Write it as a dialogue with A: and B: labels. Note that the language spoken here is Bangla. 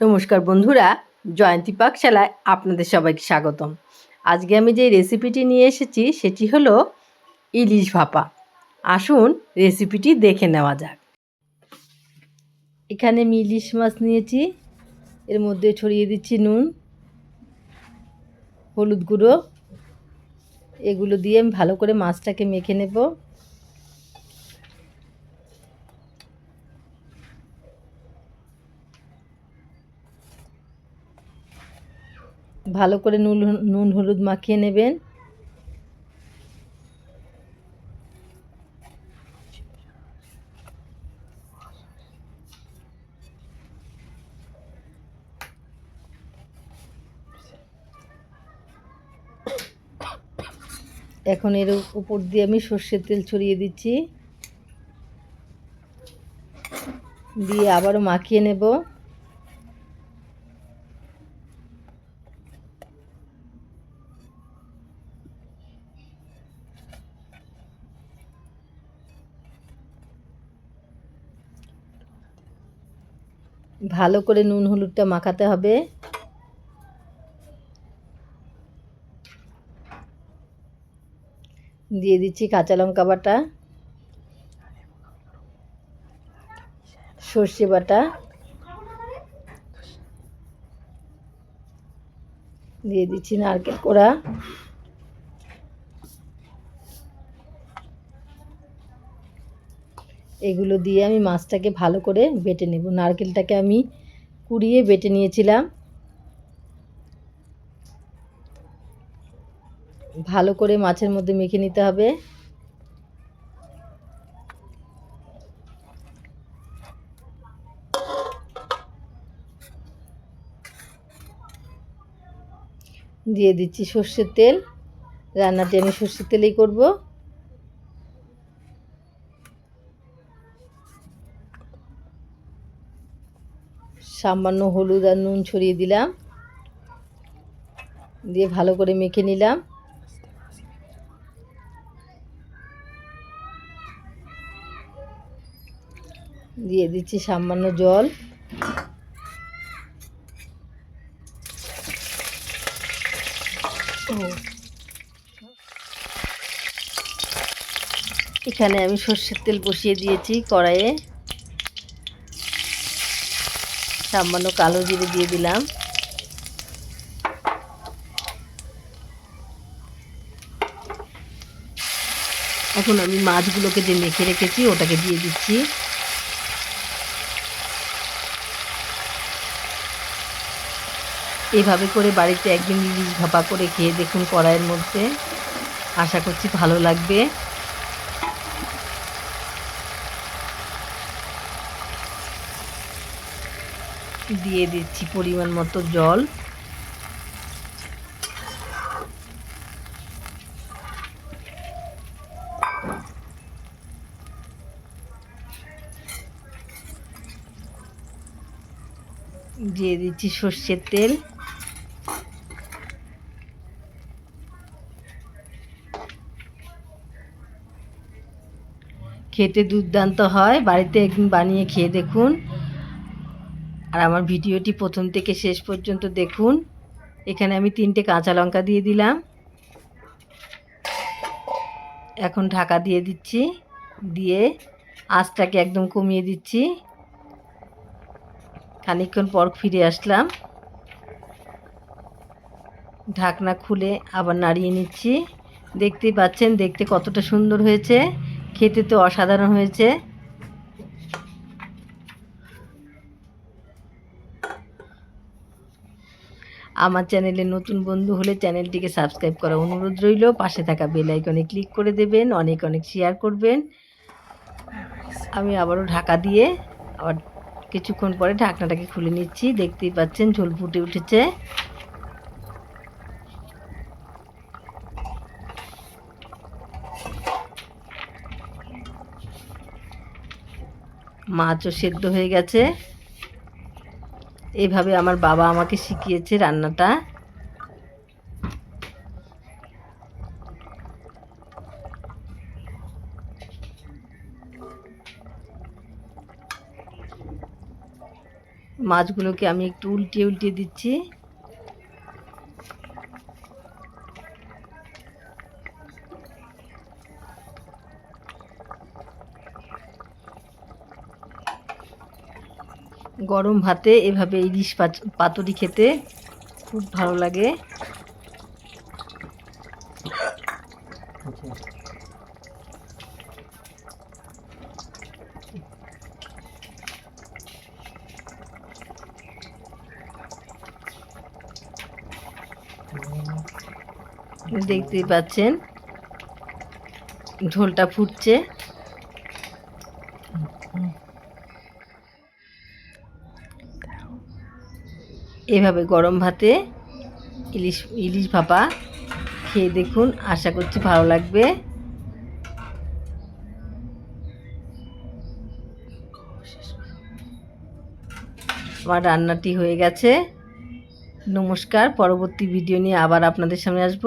A: নমস্কার বন্ধুরা, জয়ন্তী পাকশালায় আপনাদের সবাইকে স্বাগতম। আজকে আমি যে রেসিপিটি নিয়ে এসেছি, সেটি হলো ইলিশ ভাপা। আসুন রেসিপিটি দেখে নেওয়া যাক। এখানে আমি ইলিশ মাছ নিয়েছি, এর মধ্যে ছড়িয়ে দিচ্ছি নুন, হলুদ গুঁড়ো। এগুলো দিয়ে আমি ভালো করে মাছটাকে মেখে নেব। ভালো করে নুন নুন হলুদ মাখিয়ে নেবেন। এখন এর উপর দিয়ে আমি সর্ষের তেল ছড়িয়ে দিচ্ছি। দিয়ে আবারও মাখিয়ে নেব। ভালো করে নুন হলুদটা মাখাতে হবে। দিয়ে দিচ্ছি কাঁচা লঙ্কা বাটা, সর্ষে বাটা। দিয়ে দিচ্ছি নারকেল কোড়া। এগুলো দিয়ে আমি মাছটাকে ভালো করে বেটে নেব। নারকেলটাকে আমি কুড়িয়ে বেটে নিয়েছিলাম। ভালো করে মাছের মধ্যে মেখে নিতে হবে। দিয়ে দিচ্ছি সর্ষের তেল। রান্নাটি আমি সর্ষের তেলেই করব। সামান্য হলুদ আর নুন ছড়িয়ে দিলাম। দিয়ে ভালো করে মেখে নিলাম। দিয়ে দিচ্ছি সামান্য জল। এখানে আমি সর্ষের তেল বসিয়ে দিয়েছি কড়াইয়ে। সামান্য কালো জিরে দিয়ে দিলাম। এখন আমি মাছগুলোকে যে মেখে রেখেছি, ওটাকে দিয়ে দিচ্ছি। এভাবে করে বাড়িতে একদিন ইলিশ ভাপা করে খেয়ে দেখুন কড়াইয়ের মধ্যে। আশা করছি ভালো লাগবে। দিয়ে দিচ্ছি পরিমাণ মতো জল। দিয়ে দিচ্ছি সর্ষের তেল। খেতে দুর্দান্ত হয়, বাড়িতে একদিন বানিয়ে খেয়ে দেখুন। আর আমার ভিডিওটি প্রথম থেকে শেষ পর্যন্ত দেখুন। এখানে আমি তিনটে কাঁচা লঙ্কা দিয়ে দিলাম। এখন ঢাকা দিয়ে দিচ্ছি। দিয়ে আঁচটাকে একদম কমিয়ে দিচ্ছি। খানিকক্ষণ পর ফিরে আসলাম। ঢাকনা খুলে আবার নাড়িয়ে নিচ্ছি। দেখতেই পাচ্ছেন, দেখতে কতটা সুন্দর হয়েছে। খেতে তো অসাধারণ হয়েছে। আমার চ্যানেলে নতুন বন্ধু হলে চ্যানেলটিকে সাবস্ক্রাইব করা অনুরোধ রইল। পাশে থাকা বেল আইকনে ক্লিক করে দেবেন, অনেক অনেক শেয়ার করবেন। আমি আবারও ঢাকা দিয়ে আবার কিছুক্ষণ পরে ঢাকনাটাকে খুলে নিচ্ছি। দেখতেই পাচ্ছেন ঝোল ফুটে উঠেছে। মাছও সেদ্ধ হয়ে গেছে। এভাবে আমার বাবা আমাকে শিখিয়েছে রান্নাটা। মাছগুলোকে আমি একটু উল্টিয়ে উল্টিয়ে দিচ্ছি। গরম ভাতে এভাবে ইলিশ পাতুরি খেতে খুব ভালো লাগে। দেখতেই পাচ্ছেন ঝোলটা ফুটছে। এভাবে গরম ভাতে ইলিশ ইলিশ ভাপা খেয়ে দেখুন, আশা করছি ভালো লাগবে। আমার রান্নাটি হয়ে গেছে। নমস্কার, পরবর্তী ভিডিও নিয়ে আবার আপনাদের সামনে আসব।